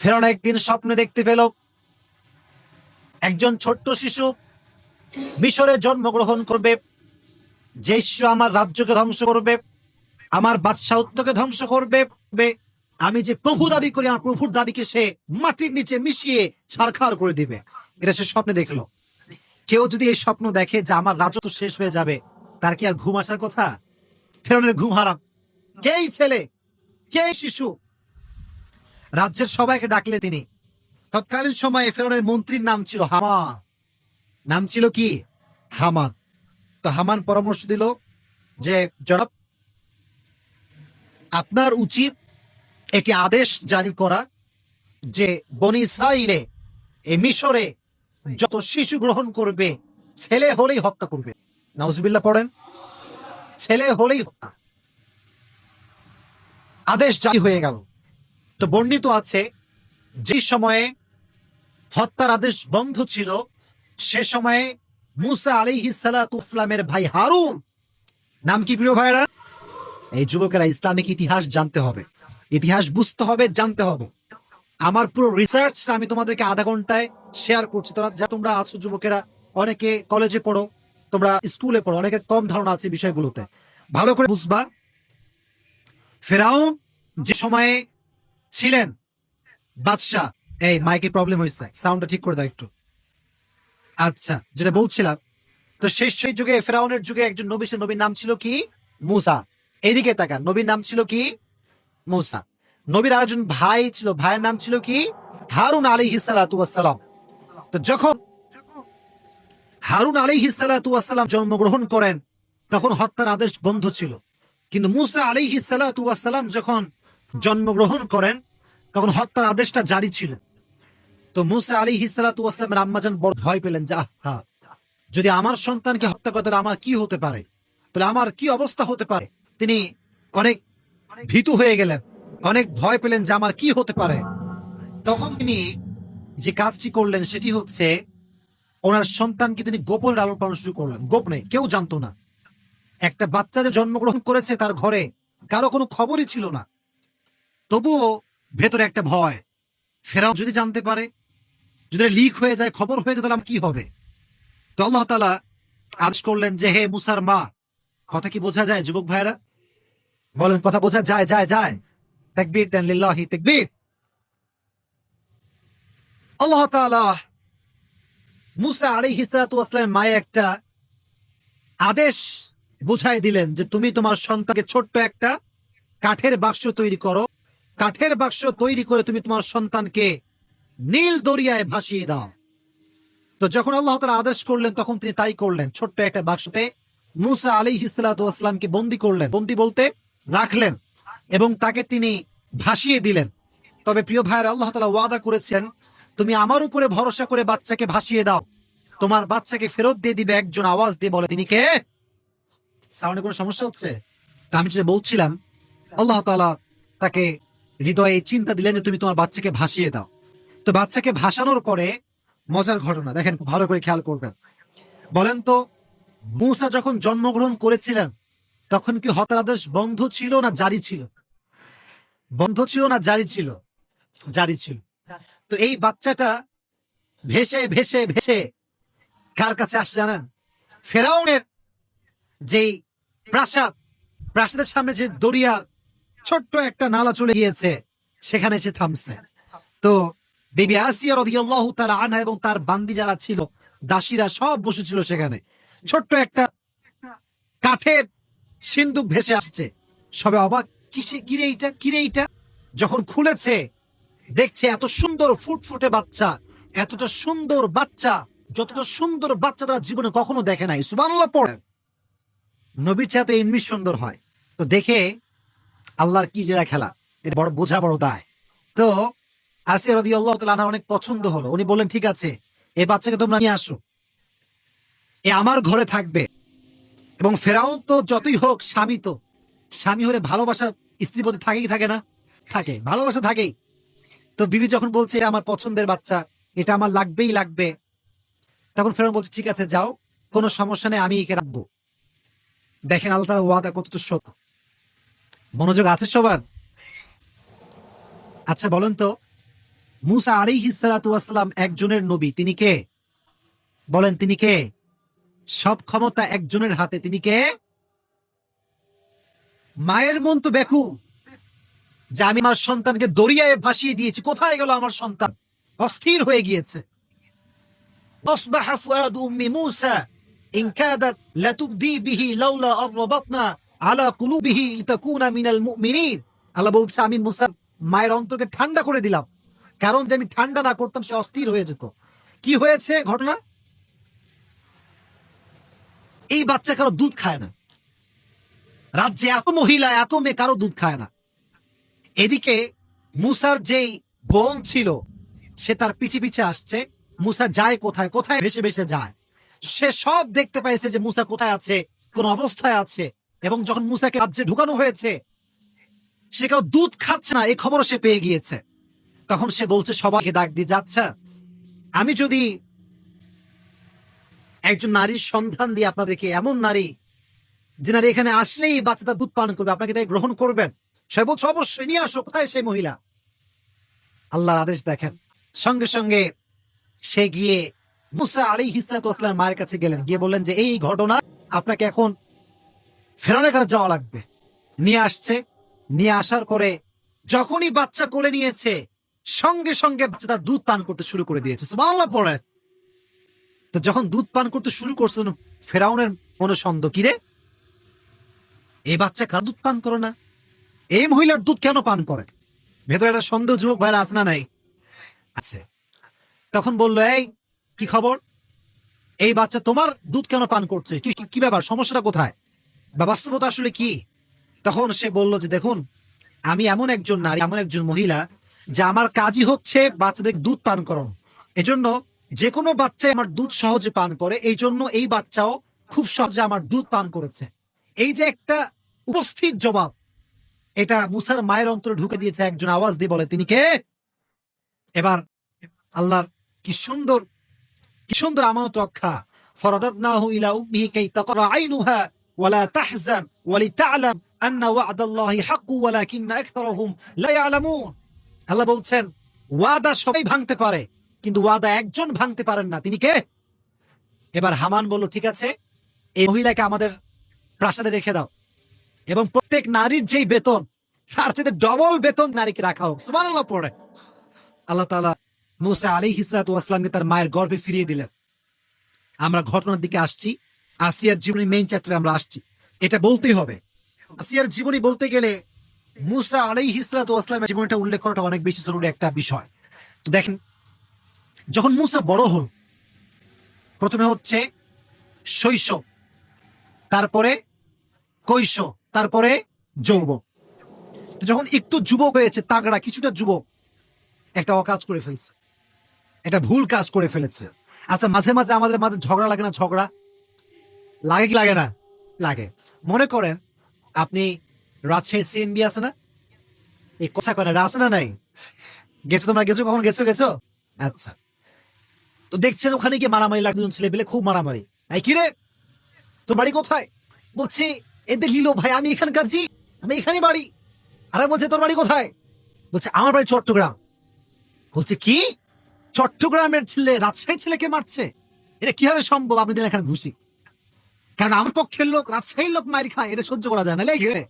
ফেরাউন একদিন স্বপ্নে দেখতে পেল একজন ছোট্ট শিশু মিশরে জন্মগ্রহণ করবে। যে শিশু আমার রাজ্যকে ধ্বংস করবে, আমার বাদশাহত্বকে ধ্বংস করবে। আমি যে প্রভু দাবি করি, আমার প্রভুর দাবিকে সে মাটির নিচে মিশিয়ে ছারখার করে দিবে। এটা সে স্বপ্নে দেখল। কেউ যদি এই স্বপ্ন দেখে যে আমার রাজত্ব শেষ হয়ে যাবে, তার কি আর ঘুম আসার কথা? ফেরনের ঘুম হারাম। কে ছেলে? কে শিশু? রাজ্যের সবাইকে ডাকলে তিনি। তৎকালীন সময়ে ফেরনের মন্ত্রীর নাম ছিল হামান। নাম ছিল কি? হামান। তো হামান পরামর্শ দিল যে, জনাব, আপনার উচিত একটি আদেশ জারি করা যে বনি ইসরাইলে এ মিশরে যত শিশু গ্রহণ করবে, ছেলে হলেই হত্যা করবে। নাউজুবিল্লাহ পড়েন। ছেলে হলেই হত্যা। আদেশ জারি হয়ে গেল। তো বর্ণিত আছে, যে সময়ে হত্যার আদেশ বন্ধ ছিল, সে সময়ে মুসা আলী ইসলামের ভাই হারুন, নাম কি প্রিয় ভাইরা এই যুবকেরা ইসলামিক ইতিহাস জানতে হবে। ইতিহাস বুঝতে হবে, জানতে হবে। আমার পুরো রিসার্চ আমি তোমাদেরকে আধা ঘন্টায় শেয়ার করছি। তোরা যা তোমরা আছো যুবকেরা, অনেকে কলেজে পড়ো, তোমরা স্কুলে পড়ো, অনেকে কম ধারণা আছে বিষয়গুলোতে। ভালো করে বুঝবা। ফেরাউন যে সময়ে ছিলেন? বাদশাহ। এই মাইকে প্রবলেম হয়েছে। সাউন্ডটা ঠিক করে দাও একটু। আচ্ছা যেটা বলছিলাম, তো শেষ সেই যুগে, ফেরাউনের যুগে একজন নবী সে নবীর নাম ছিল কি? মুসা। এইদিকে তাকান, নবীর নাম ছিল কি? মুসা। নবীর আরেকজন ভাই ছিল, ভাইয়ের নাম ছিল কি? হারুন আলী হিসালাম তো যখন হারুন আলী হিসালাম জন্মগ্রহণ করেন, তখন হত্যার আদেশ বন্ধ ছিল। কিন্তু মুসা আলী হিসালাম যখন জন্মগ্রহণ করেন, তখন হত্যার আদেশটা জারি ছিল। তো মুসা আলী হিসালামের আম্মাজান বড় ভয় পেলেন যে, আহা যদি আমার সন্তানকে হত্যা করে আমার কি হতে পারে? তাহলে আমার কি অবস্থা হতে পারে? তিনি অনেক ভীতু হয়ে গেলেন, অনেক ভয় পেলেন যে আমার কি হতে পারে। তখন তিনি যে কাজটি করলেন, সেটি হচ্ছে ওনার সন্তানকে তিনি গোপন লালন পালন শুরু করলেন। গোপনে কেউ জানতো না। একটা বাচ্চা যে জন্মগ্রহণ করেছে তার ঘরে, কারও কোনো খবরই ছিল না। তবুও ভেতরে একটা ভয়। ফেরাও যদি জানতে পারে, যদি লিক হয়ে যায়, খবর হয়ে যায়, তাহলে কি হবে? তো আল্লাহ তালা আদেশ করলেন যে, হে মুসার মা, কথা কি বোঝা যায়, যুবক ভাইরা বলেন, কথা বোঝা যায় যায় যায়। তাকবীর দেন, লিল্লাহি তাকবীর। আল্লাহ তাআলা মুসা আলাইহিস সালাতু ওয়াসসালামের মায়ে একটা আদেশ বুঝাই দিলেন যে, তুমি তোমার সন্তানকে ছোট্ট একটা কাঠের বাক্স তৈরি করো কাঠের বাক্স তৈরি করে তুমি তোমার সন্তানকে নীল দরিয়ায় ভাসিয়ে দাও। তো যখন আল্লাহ তালা আদেশ করলেন, তখন তিনি তাই করলেন। ছোট্ট একটা বাক্সতে মুসা আলী হিসালামকে বন্দি করলেন। বন্দি বলতে রাখলেন এবং তাকে তিনি ভাসিয়ে দিলেন। তবে প্রিয় ভাইয়ের, আল্লাহ তালা ওয়াদা করেছেন, তুমি আমার উপরে ভরসা করে বাচ্চাকে ভাসিয়ে দাও। তোমার বাচ্চাকে ফেরত দিয়ে দিবে একজন আওয়াজ দিয়ে বলে, তিনি কে? সাউন্ডে কোনো সমস্যা হচ্ছে? তা আমি যেটা বলছিলাম, আল্লাহ তালা তাকে হৃদয়ে এই চিন্তা দিলেন যে তুমি তোমার বাচ্চাকে ভাসিয়ে দাও। তো বাচ্চাকে ভাসানোর পরে মজার ঘটনা, দেখেন ভালো করে খেয়াল করবেন। বলেন তো, মুসা যখন জন্মগ্রহণ করেছিলেন, তখন কি হত্যার আদেশ বন্ধ ছিল না জারি ছিল? বন্ধ ছিল না জারি ছিল? জারি ছিল। তো এই বাচ্চাটা ভেসে ভেসে ভেসে কার কাছে আসে জানেন? ফেরাউনের যেই প্রাসাদ, প্রাসাদের সামনে যে দরিয়ার ছোট্ট একটা নালা চলে গিয়েছে। সেখানে এসে থামছে। তো বিবি আসিয়া রাদিয়াল্লাহু তাআলা আনহা এবং তার বান্দি যারা ছিল, দাসীরা সব বসেছিল সেখানে। ছোট্ট একটা কাঠের সিন্দুক ভেসে আসছে। সবে অবাক, কিসে, কিরে এইটা কিরে এইটা? যখন খুলেছে, দেখছে এত সুন্দর ফুটফুটে বাচ্চা, এতটা সুন্দর বাচ্চা, যতটা সুন্দর বাচ্চা তারা জীবনে কখনো দেখে নাই। সুবহানাল্লাহ পড়ে। নবীর চেয়ে তো এমনি সুন্দর হয়। তো দেখে আল্লাহর কি জেরা খেলা, এটা বড়, বোঝা বড় দায়। তো আসিয়া রদি আল্লাহ তালা অনেক পছন্দ হলো। উনি বললেন, ঠিক আছে এই বাচ্চাকে তোমরা নিয়ে আসো। এ আমার ঘরে থাকবে। এবং ফেরাও তো যতই হোক, স্বামী তো। স্বামী হলে ভালোবাসা স্ত্রীর প্রতি থাকেই থাকে না? থাকে, ভালোবাসা থাকেই। তো বিবি যখন বলছে "এটা আমার পছন্দের বাচ্চা, এটা আমার লাগবেই লাগবে। তখন ফেরাউন বলছে, ঠিক আছে, যাও, কোনো সমস্যা নেই, আমি একে রাখব। দেখেন, আল্লাহ ওয়াদা কতটা সত্য। মনোযোগ আছে সবার? আচ্ছা বলেন তো, মুসা আলী হিসালাতাম একজনের নবী, তিনি কে? বলেন, তিনি কে? সব ক্ষমতা একজনের হাতে, তিনি কে? মায়ের মন তো বেকু যে আমি আমার সন্তানকে দরিয়ায় ভাসিয়ে দিয়েছি, কোথায় গেল আমার সন্তান? অস্থির হয়ে গিয়েছে। অসবাহ ফুয়াদ উম্মি মুসা বিহি লাউলা অরবাতনা আলা কুলুবিহি ইতাকুনা মিনাল মুমিনিন। আল্লাহ বলছে, আমি মুসার মায়ের অন্তকে ঠান্ডা করে দিলাম। কারণ যে আমি ঠান্ডা না করতাম, সে অস্থির হয়ে যেত। কি হয়েছে ঘটনা? এই বাচ্চা কারও দুধ খায় না। রাজ্যে এত মহিলা, এত মেয়ে, কারও দুধ খায় না। এদিকে মুসার যেই বোন ছিল, সে তার পিছে পিছে আসছে। মুসা যায় কোথায়? কোথায় ভেসে ভেসে যায়? সে সব দেখতে পাইছে যে মুসা কোথায় আছে, কোন অবস্থায় আছে। এবং যখন মুসাকে রাজ্যে ঢুকানো হয়েছে, সে কেউ দুধ খাচ্ছে না এই খবরও সে পেয়ে গিয়েছে। তখন সে বলছে, সবাইকে ডাক দিয়ে, যাচ্ছে, আমি যদি একজন নারীর সন্ধান দিয়ে আপনাদেরকে, এমন নারী যে নারী এখানে আসলেই বাচ্চাটা দুধ পান করবে, আপনাকে তাই গ্রহণ করবেন? সে বলছে, অবশ্যই, নিয়ে আসো, কোথায় সেই মহিলা? আল্লাহর আদেশ দেখেন। সঙ্গে সঙ্গে সে গিয়ে মুসা আলী হিসালাম মায়ের কাছে গেলেন। গিয়ে বললেন যে, এই ঘটনা আপনাকে এখন ফেরানের কাছে যাওয়া লাগবে। নিয়ে আসছে। নিয়ে আসার পরে যখনই বাচ্চা কোলে নিয়েছে, সঙ্গে সঙ্গে বাচ্চাটা দুধ পান করতে শুরু করে দিয়েছে। বাংলা পড়ে। তো যখন দুধ পান করতে শুরু করছে ফেরাউনের মনে সন্দেহ কিরে এই বাচ্চা কার দুধ পান করে না? এই মহিলার দুধ কেন পান করে? ভেতরে একটা সন্দেহ যুবক ভাইরা আছে না নাই? আছে। তখন বলল, এই, কি খবর? এই বাচ্চা তোমার দুধ কেন পান করছে? কি ব্যাপার? সমস্যাটা কোথায়? বা বাস্তবতা আসলে কি? তখন সে বলল যে, দেখুন, আমি এমন একজন নারী, এমন একজন মহিলা যে আমার কাজই হচ্ছে বাচ্চাদের দুধ পান করানো। এজন্য যে কোনো বাচ্চাই আমার দুধ সহজে পান করে এই জন্য এই বাচ্চাও খুব সহজে আমার দুধ পান করেছে। এই যে একটা উপস্থিত জবাব, এটা মুসার মায়ের অন্তরে ঢুকে দিয়েছে একজন আওয়াজ দিয়ে বলে, তিনি কে? এবার আল্লাহর কি সুন্দর কি সুন্দর আমানত রক্ষা। ফরদাদনাহু ইলা উম্মিহি কাই আইনুহা ওয়ালা তাহজান ওয়ালিতা'লাম আন্না ওয়া'দাল্লাহি হাক্কু ওয়ালাকিন্না আকতারুহুম লা ইয়ালামুন আল্লাহ বলছেন, ওয়াদা সবাই ভাঙতে পারে, কিন্তু ওয়াদা একজন ভাঙতে পারেন না। তিনি কে? এবার হামান বলল, ঠিক আছে, এই মহিলাকে আমাদের প্রাসাদে রেখে দাও এবং প্রত্যেক নারীর যেই বেতন, তার সাথে ডবল বেতন নারীকে রাখা হোক। সুবহানাল্লাহ পড়ে। আল্লাহ তাআলা মুসা আলী হিসালামকে তার মায়ের গর্ভে ফিরিয়ে দিলেন। আমরা ঘটনার দিকে আসছি। আসিয়ার জীবনী মেইন চ্যাপ্টারে আমরা আসছি। এটা বলতেই হবে। আসিয়ার জীবনী বলতে গেলে মুসা আলী আসলামের জীবনটা উল্লেখ করাটা অনেক বেশি জরুরি একটা বিষয়। তো দেখেন, যখন মুসা বড় হল, প্রথমে হচ্ছে শৈশব, তারপরে কৈশ তারপরে যৌব যখন একটু যুবক হয়েছে, তাগড়া, কিছুটা যুবক, একটা অকাজ করে ফেলছে। একটা ভুল কাজ করে ফেলেছে। আচ্ছা মাঝে মাঝে আমাদের মাঝে ঝগড়া লাগে না? ঝগড়া লাগে কি লাগে না? লাগে। মনে করেন আপনি রাজশাহী সিএনবি আছে না? এই কথা কয় না আছে না নাই? গেছো তোমরা, গেছো কখন? গেছো গেছো? আচ্ছা। তো দেখছেন ওখানে গিয়ে মারামারি লাগে দুজন ছেলে পেলে খুব মারামারি। এই কিরে তোর বাড়ি কোথায়? বলছে এদের লিলো ভাই, আমি এখানকার জি, আমি এখানে বাড়ি। আরে বলছে, তোর বাড়ি কোথায়? বলছে, আমার বাড়ি চট্টগ্রাম। বলছে, কি? চট্টগ্রামের ছেলে, রাজশাহীর ছেলেকে মারছে? এটা কীভাবে সম্ভব? আপনি এখানে ঘুষি। কারণ আমার পক্ষের লোক, রাজশাহীর লোক মারি খায়, এটা সহ্য করা যায় না। লে, ঘিরে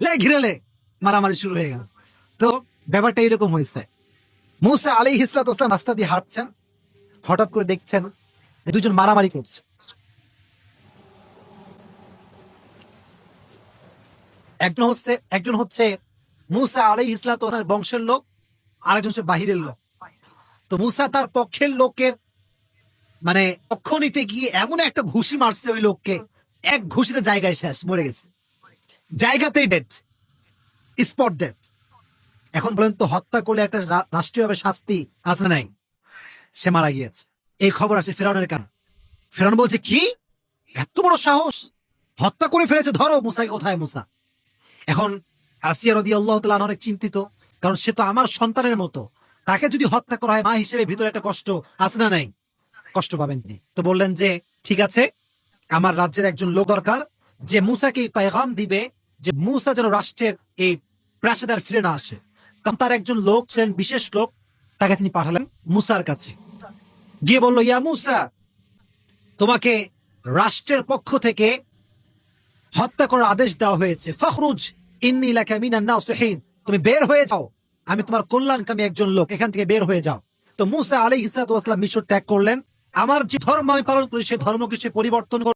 লে। ঘিরে লে। মারামারি শুরু হয়ে গেল। তো ব্যাপারটা এরকম হয়েছে। মুসা আলী হিসলাত ইসলাম রাস্তা দিয়ে হাঁটছেন। হঠাৎ করে দেখছেন দুজন মারামারি করছে। একজন হচ্ছে একজন হচ্ছে মুসা আলী ইসলাম বংশের লোক, আরেকজন হচ্ছে বাহিরের লোক। তো মুসা তার পক্ষের লোকের মানে পক্ষ নিতে গিয়ে এমন একটা ঘুষি মারছে ওই লোককে এক ঘুষিতে জায়গায় শেষ, মরে গেছে। জায়গাতেই ডেট স্পট ডেট এখন বলেন তো হত্যা করলে একটা রাষ্ট্রীয়ভাবে শাস্তি আছে নাই, সে মারা গিয়েছে। এই খবর আছে ফেরাউনের কানে। ফেরাউন বলছে, কি? এত বড় সাহস? হত্যা করে ফেলেছে, ধরো, মুসাই কোথায়, মুসা? এখন আসিয়া রদি আল্লাহ তালা অনেক চিন্তিত, কারণ সে তো আমার সন্তানের মতো। তাকে যদি হত্যা করা হয়, মা হিসেবে ভিতরে একটা কষ্ট আছে না নাই? কষ্ট পাবেন তিনি। তো বললেন যে, ঠিক আছে আমার রাজ্যের একজন লোক দরকার, যে মুসাকে পায়গাম দিবে যে মুসা যেন রাষ্ট্রের এই প্রাসাদার ফিরে না আসে। তখন তার একজন লোক ছিলেন বিশেষ লোক, তাকে তিনি পাঠালেন মুসার কাছে। গিয়ে বলল, ইয়া মুসা, তোমাকে রাষ্ট্রের পক্ষ থেকে হত্যা করার আদেশ দেওয়া হয়েছে। ফখরুজ ইন্নি লাকা মিনান নাসিহিন তুমি বের হয়ে যাও। আমি তোমার কল্যাণকামী একজন লোক, এখান থেকে বের হয়ে যাও। তো মুসা আলাইহিস সালাতু ওয়াস সালাম মিশর ত্যাগ করলেন। আমার যে ধর্ম আমি পালন করি সে ধর্মকে সে পরিবর্তন